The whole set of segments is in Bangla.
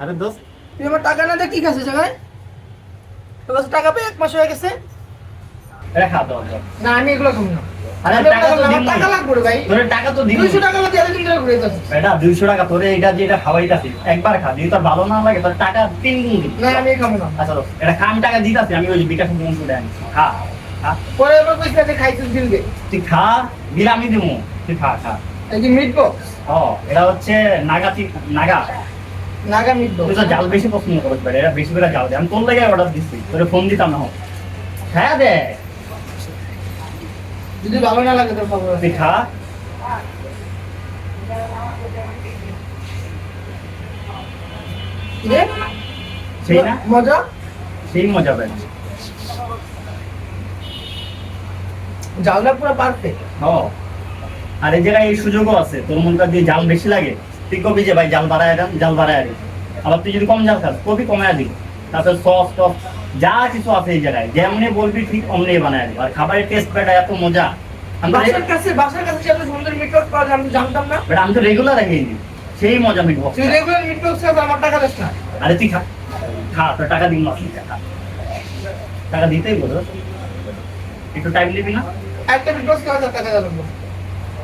আরে দোস্ত। তুই আমার টাকা না দিয়ে কি খাচ্ছে জায়গায় টাকা পেয়ে এক মাস হয়ে গেছে। না আমি এগুলো খাব না। আরে টাকা তো দিমু। টাকা লাগবে ভাই। টাকা তো দিবি দুইশো টাকা দিয়ে যাচ্ছিস এটা দুইশো টাকা তোরে এটা যে এটা খাওয়াইতাছি। একবার খা যদি তোর ভালো না লাগে তোর টাকা তিন গুণ না আমি খাব না। আচ্ছা এটা খাম টাকা দিতাছি আমি ওই বিকাশ ফোন করে আনি। খা পরে কইছিস যে খাইছিস দিন দে। তুই খা দিলে আমি দিব তুই খা খা। এই যে মিট বক্স ও এটা হচ্ছে নাগা নাগা। নাগা মিট তুই তো জাল বেশি পছন্দ করিস এটা বেশি করে জাল দে। আমি তোর লাগে অর্ডার দিচ্ছি তোরে ফোন দিতাম না। হোক হ্যাঁ দে। যদি ভালো না লাগে তোর খবর তুই খা। সেই না? মজা? সেই মজা পেন জালটা পুরো পারফেক্ট ও। আর এই জায়গায় এই সুযোগও আছে। তোর মনটা দিয়ে জাল বেশি লাগে। তুই কবি যে ভাই জাল বাড়ায় দেন জাল বাড়ায় দিন। আবার তুই যদি কম জাল খাস কবি কমায় দিন তারপর সস টস যা কিছু আছে এই জায়গায়। যেমনি বলবি ঠিক অমনি বানায় দিন আর খাবারের টেস্ট বেটা এত মজা। বাসার কাছে বাসার কাছে যে এত সুন্দর পাওয়া যায় আমি জানতাম না। বেটা আমি তো রেগুলার সেই মজা তুই রেগুলার খাস আমার টাকা দিস না। আরে তুই খা। খা তোর টাকা দিন খা টাকা। দিতেই বলো। একটু টাইম না? একটা মিট বক্স খাওয়া টাকা লাগবে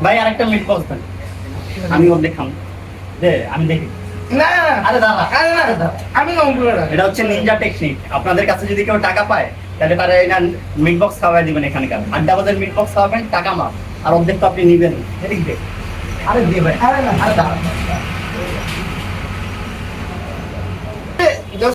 ভাই আরেকটা মিট দেন। আমি ওর দেখাম। দে আমি দেখি। না আরে আরে না আমি না এটা হচ্ছে নিনজা টেকনিক আপনাদের কাছে যদি কেউ টাকা পায় তাহলে তারা এটা মিট বক্স খাওয়াই দিবেন এখানকার। আড্ডা বাজার মিট বক্স খাওয়াবেন, টাকা মাপ। আর অর্ধেক তো আপনি নিবেন এদিক দে আরে দিয়ে ভাই, আরে না, আরে দাঁড়া